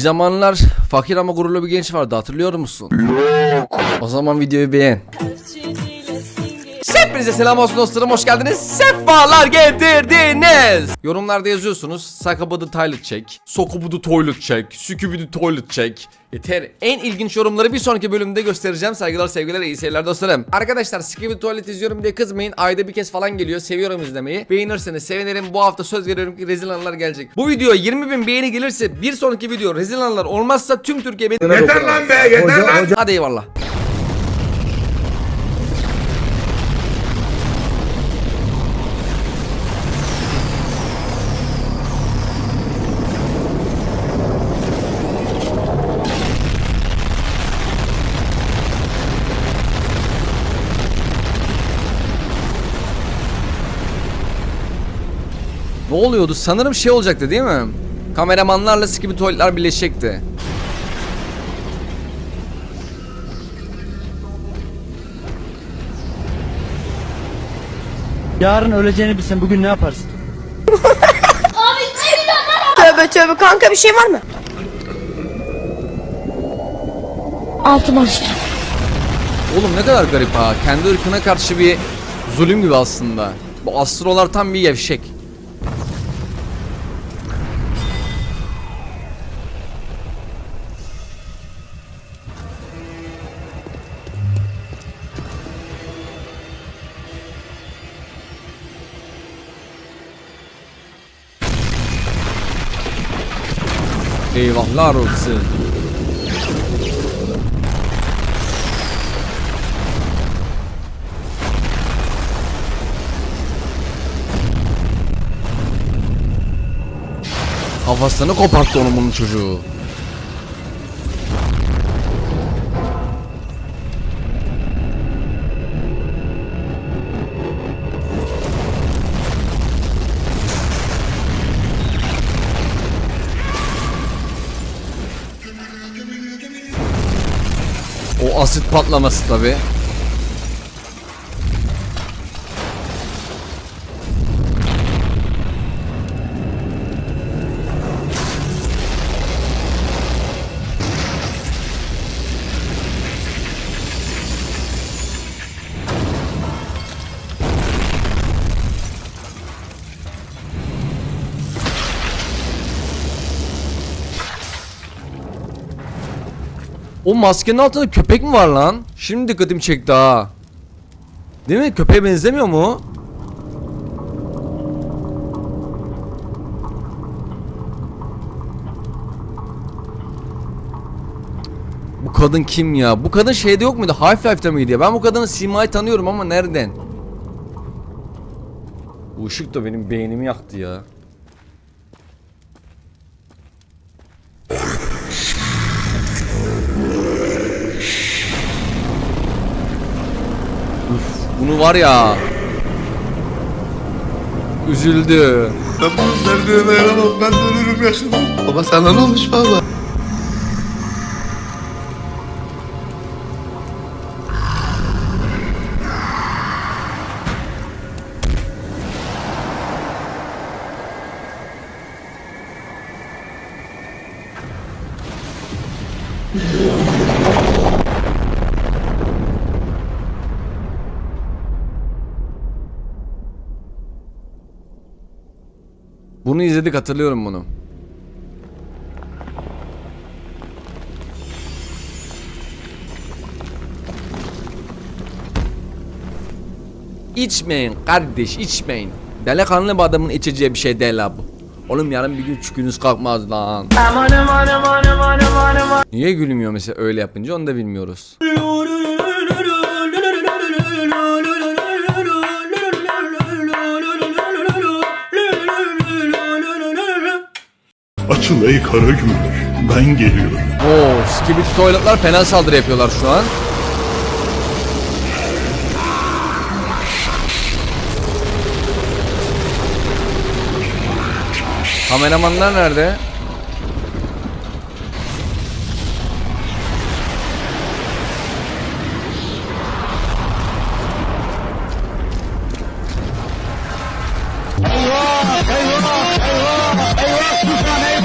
zamanlar fakir ama gururlu bir genç vardı hatırlıyor musun? Yok. O zaman videoyu beğen. Hepinize selam olsun dostlarım hoş geldiniz. Sefalar getirdiniz. Yorumlarda yazıyorsunuz. Sakabudu toilet check. Sokubudu toilet check. Sükübüdü toilet check. Yeter. En ilginç yorumları bir sonraki bölümde göstereceğim. Saygılar sevgiler iyi seyirler dostlarım. Arkadaşlar Skibidi Tuvalet izliyorum diye kızmayın. Ayda bir kez falan geliyor. Seviyorum izlemeyi. Beğenirseniz sevinirim. Bu hafta söz veriyorum ki rezil anılar gelecek. Bu video 20 bin beğeni gelirse bir sonraki video rezil anılar olmazsa tüm Türkiye beni... Yeter lan be yeter lan. Hadi eyvallah. Oluyordu? Sanırım şey olacaktı değil mi? Kameramanlarla Skibi tuvaletler birleşecekti. Yarın öleceğini bilsen bugün ne yaparsın? Tövbe tövbe kanka bir şey var mı? Altı maç. Oğlum ne kadar garip ha. Kendi ırkına karşı bir zulüm gibi aslında. Bu astrolar tam bir gevşek. Eyvahlar olsun. Kafasını koparttı onun bunun çocuğu. Asit patlaması tabi. O maskenin altında köpek mi var lan? Şimdi dikkatimi çekti ha. Değil mi? Köpeğe benzemiyor mu? Bu kadın kim ya? Bu kadın şeyde yok muydu? Half-Life'da mıydı ya? Ben bu kadının simayı tanıyorum ama nereden? Bu ışık da benim beynimi yaktı ya. Bunu var ya. Üzüldü. Baba sana ne olmuş baba? İzledik hatırlıyorum bunu. İçmeyin kardeş içmeyin. Delikanlı bir adamın içeceği bir şey değil ha bu. Oğlum yarın bir gün çükünüz kalkmaz lan. Niye gülmüyor mesela öyle yapınca onu da bilmiyoruz. Açıl ey kara gümüş, ben geliyorum. Oo, skibidi tuvaletler fena saldırı yapıyorlar şu an. Kameramanlar nerede?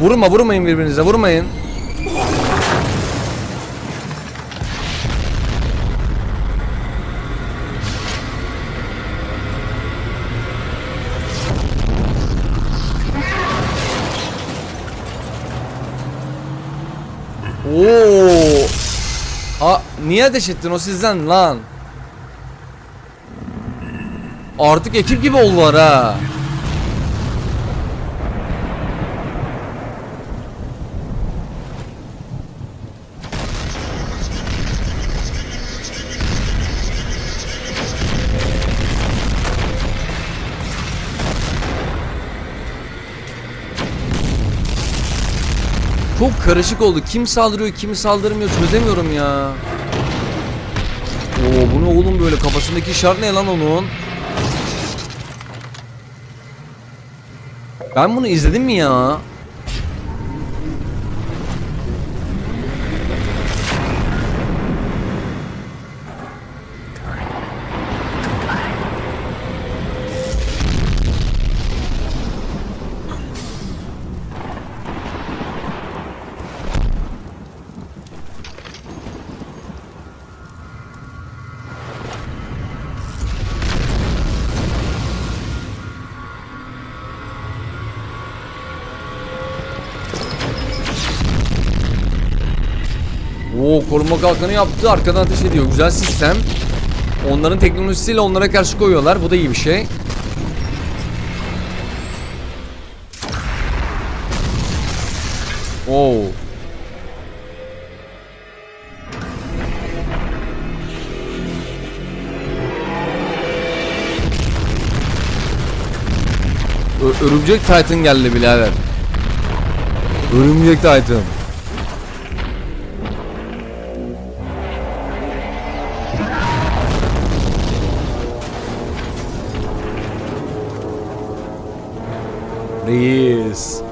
Vurma vurmayın birbirinize vurmayın. Oo. Ha niye ateş ettin o sizden lan? Artık ekip gibi oldular ha. Karışık oldu. Kim saldırıyor, kim saldırmıyor çözemiyorum ya. Oo bu ne oğlum böyle kafasındaki işaret ne lan onun? Ben bunu izledim mi ya? Oo koruma kalkanı yaptı arkadan ateş ediyor. Güzel sistem. Onların teknolojisiyle onlara karşı koyuyorlar. Bu da iyi bir şey. Oo. Örümcek Titan geldi birader. Örümcek Titan. Reis.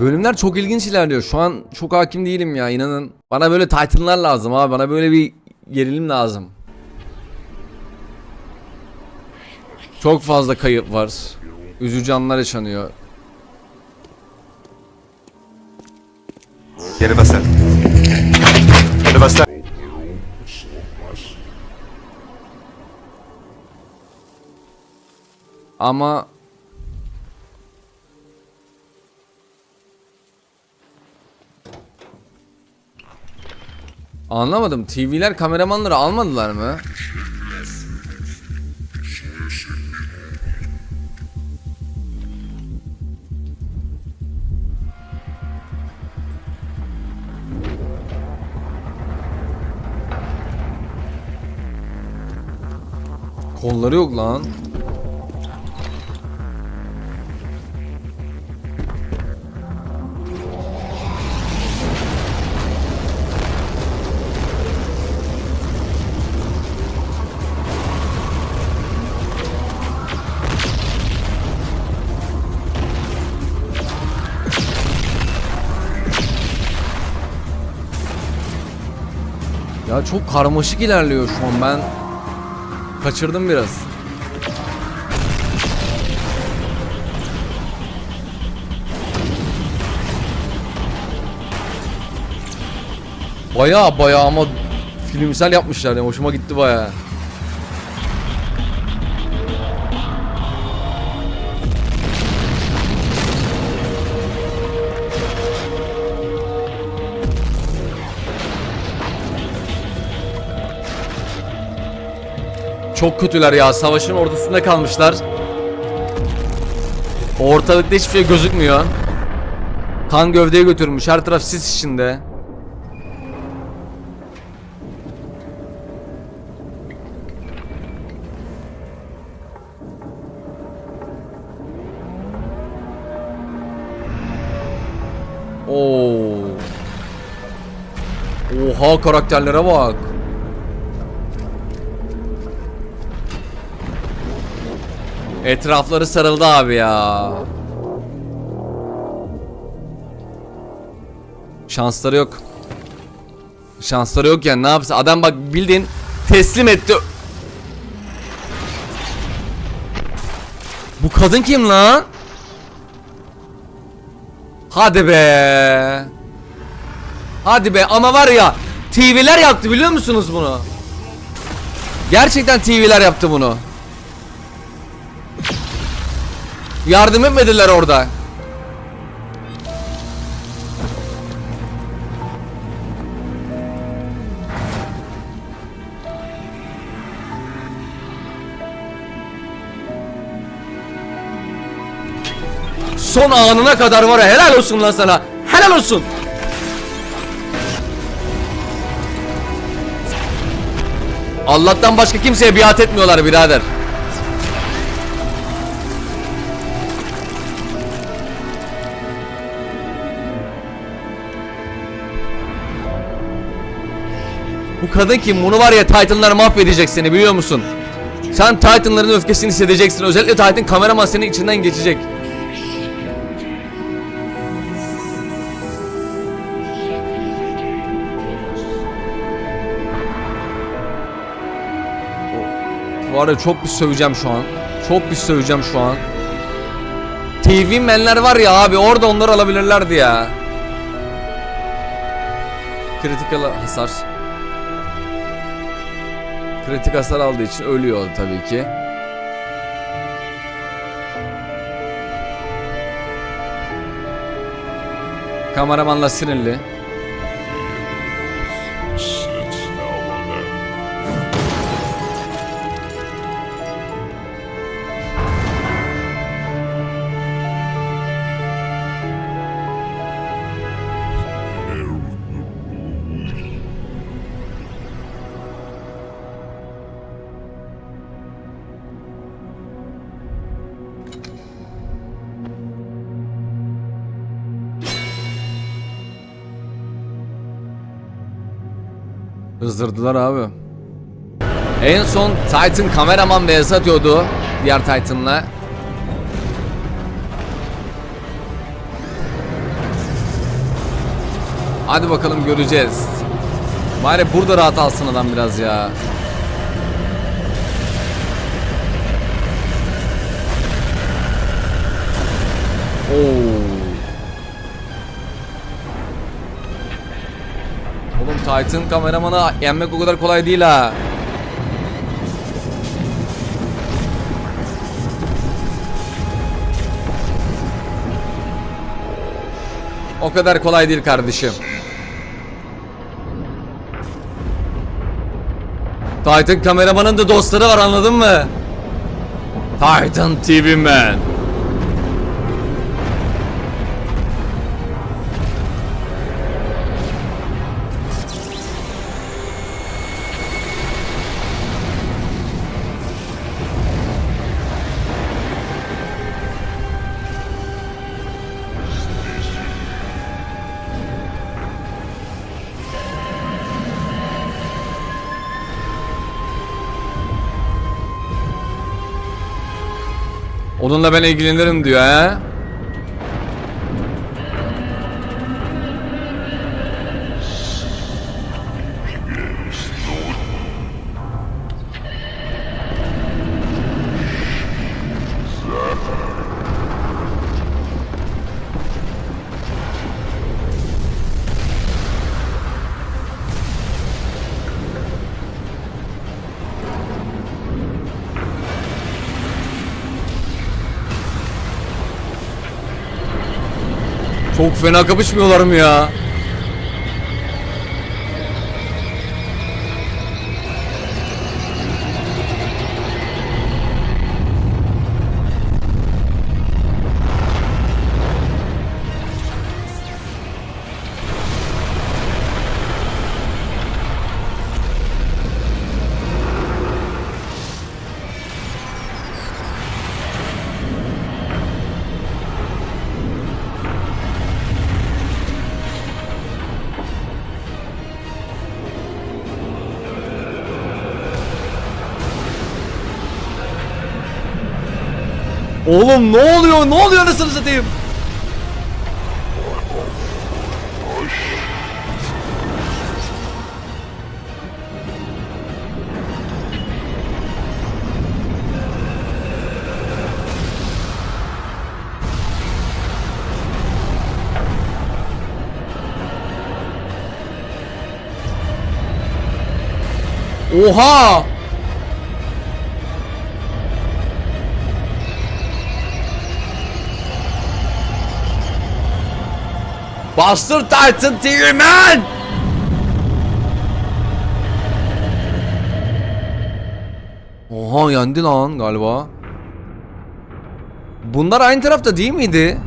Bölümler çok ilginç ilerliyor. Şu an çok hakim değilim ya inanın. Bana böyle Titan'lar lazım abi. Bana böyle bir gerilim lazım. Çok fazla kayıp var. Üzücü anlar yaşanıyor. Geri basar. Geri basar. Ama Anlamadım. TV'ler kameramanları almadılar mı? Kolları yok lan. Çok karmaşık ilerliyor şu an ben. Kaçırdım biraz. Baya baya ama filmsel yapmışlar ya hoşuma gitti baya. Çok kötüler ya. Savaşın ortasında kalmışlar. Ortalıkta hiçbir şey gözükmüyor. Kan gövdeye götürmüş. Her taraf sis içinde. Oo. Oha karakterlere bak. Etrafları sarıldı abi ya. Şansları yok. Şansları yok yani ne yapsa adam bak bildiğin teslim etti. Bu kadın kim lan? Hadi be. Hadi be ama var ya TV'ler yaptı biliyor musunuz bunu? Gerçekten TV'ler yaptı bunu. Yardım etmediler orada. Son anına kadar var helal olsun lan sana. Helal olsun. Allah'tan başka kimseye biat etmiyorlar birader. Bu kadın kim? Bunu var ya Titan'lar mahvedecek seni biliyor musun? Sen Titan'ların öfkesini hissedeceksin. Özellikle Titan kameraman senin içinden geçecek. Var ya çok bir söveceğim şu an. Çok bir söveceğim şu an. TV menler var ya abi orada onları alabilirlerdi ya. Critical hasar. Kritik hasar aldığı için ölüyor tabii ki. Kameramanla sinirli. Hızdırdılar abi. En son Titan kameraman beyaz atıyordu diğer Titan'la. Hadi bakalım göreceğiz. Bari burada rahat alsın adam biraz ya. Titan kameramanı yenmek o kadar kolay değil ha. O kadar kolay değil kardeşim. Titan kameramanın da dostları var anladın mı? Titan TV Man. Onunla ben ilgilenirim diyor ha. Fena kapışmıyorlar mı ya? Oğlum ne oluyor? Ne oluyor anasını satayım? Oha! Bastır Titan TV man! Oha yendi lan galiba. Bunlar aynı tarafta değil miydi?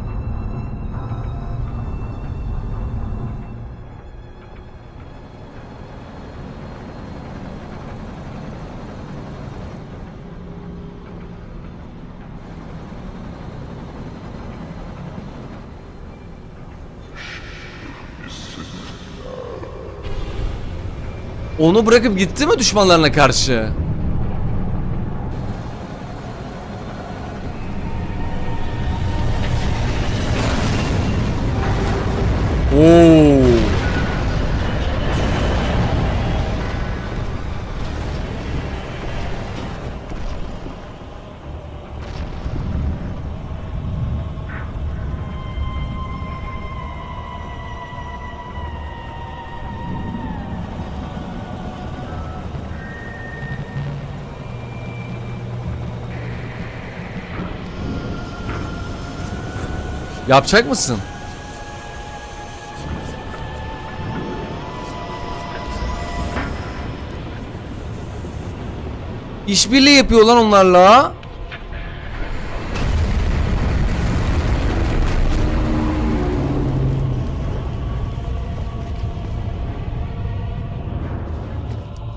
Onu bırakıp gitti mi düşmanlarına karşı? Oo. Yapacak mısın? İşbirliği yapıyor lan onlarla.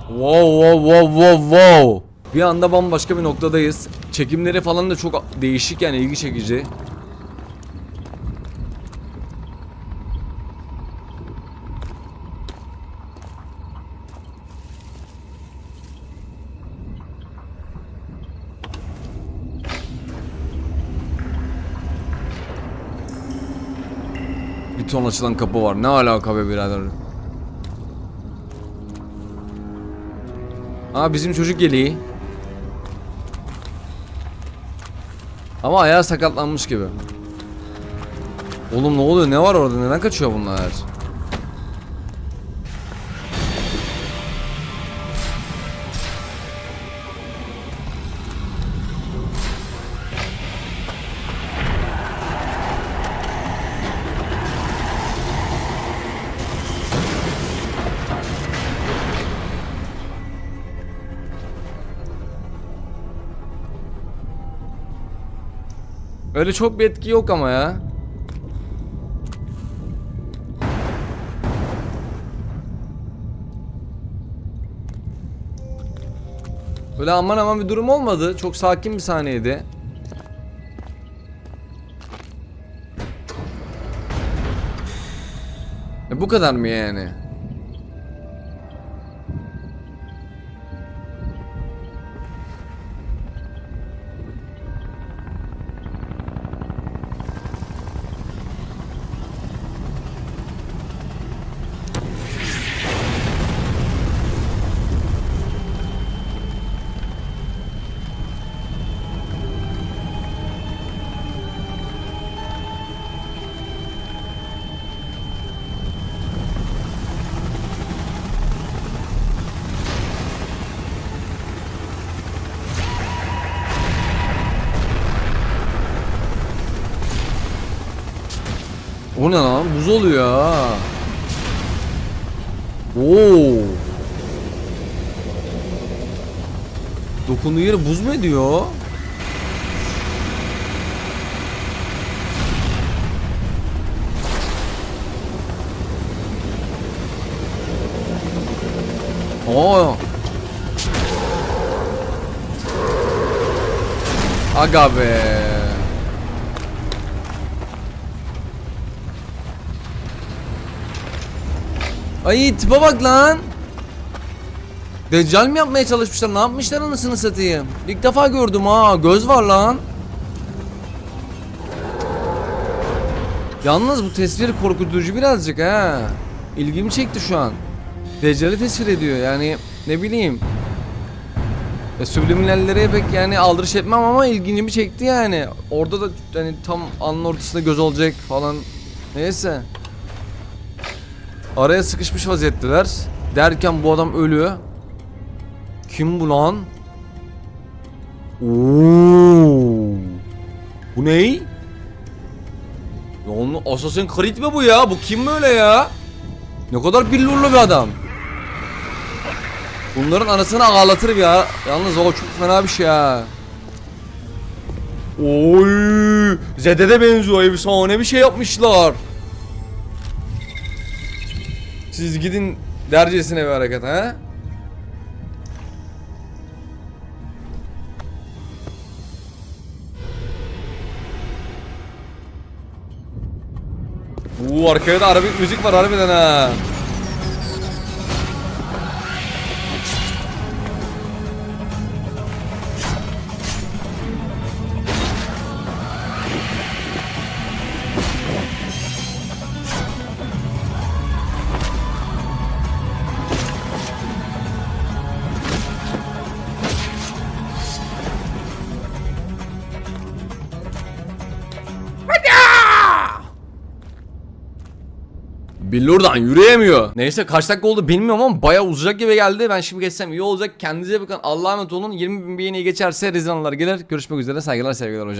Wow wow wow wow wow. Bir anda bambaşka bir noktadayız. Çekimleri falan da çok değişik yani ilgi çekici. Ton açılan kapı var. Ne alaka be birader? Aa bizim çocuk geliyor. Ama ayağı sakatlanmış gibi. Oğlum ne oluyor? Ne var orada? Neden kaçıyor bunlar? Öyle çok bir etki yok ama ya. Böyle aman aman bir durum olmadı. Çok sakin bir sahneydi. E bu kadar mı yani? O ne lan? Buz oluyor ha. Oo. Dokunduğu yere buz mu ediyor? Oo. Aga be. Ay tipe bak lan. Deccal mi yapmaya çalışmışlar? Ne yapmışlar anasını satayım? İlk defa gördüm ha. Göz var lan. Yalnız bu tesvir korkutucu birazcık ha. İlgimi çekti şu an. Deccal'i tesvir ediyor yani ne bileyim. E, subliminallere pek yani aldırış etmem ama ilgimi çekti yani. Orada da hani tam alnın ortasında göz olacak falan. Neyse. Araya sıkışmış vaziyetteler. Derken bu adam ölüyor. Kim bu lan? Oo. Bu ney? Ya onu Assassin's Creed mi bu ya? Bu kim böyle ya? Ne kadar billurlu bir adam. Bunların anasını ağlatır ya. Yalnız o çok fena bir şey ha. Oy! Zed'e benziyor. Efsane bir şey yapmışlar. Siz gidin dercesine bir hareket ha. Uuu arkaya da arabik müzik var harbiden ha. Billurdan yürüyemiyor. Neyse kaç dakika oldu bilmiyorum ama bayağı uzayacak gibi geldi. Ben şimdi geçsem iyi olacak. Kendinize bakın. Allah'a emanet olun. 20 bin beğeni geçerse rezil anılar gelir. Görüşmek üzere. Saygılar sevgiler hocam.